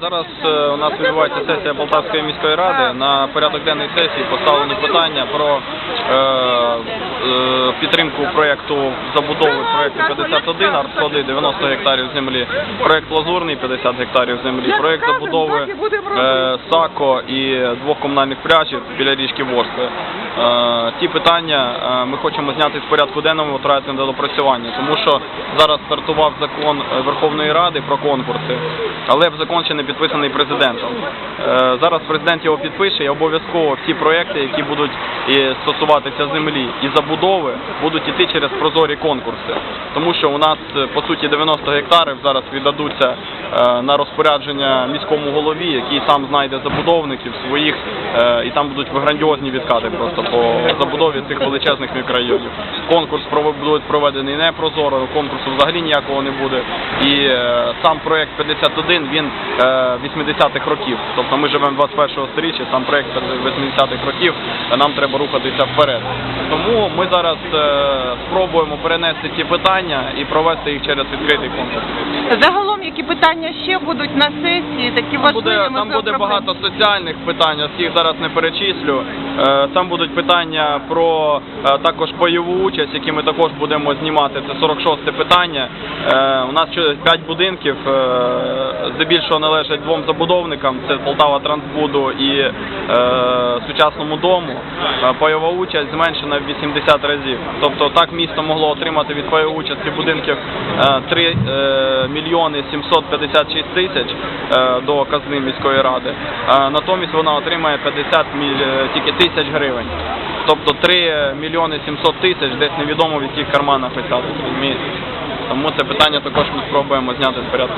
Зараз е, у нас відбувається сесія Полтавської міської ради. На порядок денний сесії поставлені питання про е, е, підтримку проєкту забудови проєкту 51 артсклади 90 гектарів землі, проєкт Лазурний 50 гектарів землі, проєкт забудови е, САКО і двох комунальних пляжів біля річки Ворскли. Е, Ті питання е, ми хочемо зняти з порядку денного втратити на допрацювання, тому що зараз стартував закон Верховної Ради про конкурси, але закон ще не підписаний президентом. Е, Зараз президент його підпише і обов'язково всі проекти, які будуть стосуватися землі і забудови, будуть іти через прозорі конкурси. Тому що у нас по суті 90 гектарів зараз віддадуться на розпорядження міському голові, який сам знайде забудовників своїх, е, і там будуть грандіозні відкати просто по забудові цих величезних мікрорайонів. Конкурс буде проведений не прозоро, конкурсу взагалі ніякого не буде. І е, сам проект 51 він е, 80-х років. Тобто ми живемо 21-го сторіччя, сам проект 80-х років, а нам треба рухатися вперед. Тому ми зараз е, спробуємо перенести ці питання і провести їх через відкритий конкурс. Загалом, які питання ще будуть на сесії, такі важливі? буде, там буде багато соціальних питань, всіх зараз не перечислю. Е, Там будуть питання про е, також бойову участь, які ми також будемо знімати. Це 46 питання. Е, У нас 5 будинків, е, здебільшого належать двом забудовникам, це Полтава Трансбуду і е, сучасному дому. Е, Пайова участь зменшена в 80 разів. Тобто так місто могло отримати від пайової участі будинків е, 3 е, мільйони 756 тисяч е, до казни міської ради. Е, Натомість вона отримає 50 міль... е, тільки тисяч гривень. Тобто 3 мільйони 700 тисяч десь невідомо в яких карманах розумієте? Тому це питання також ми спробуємо зняти з порядку.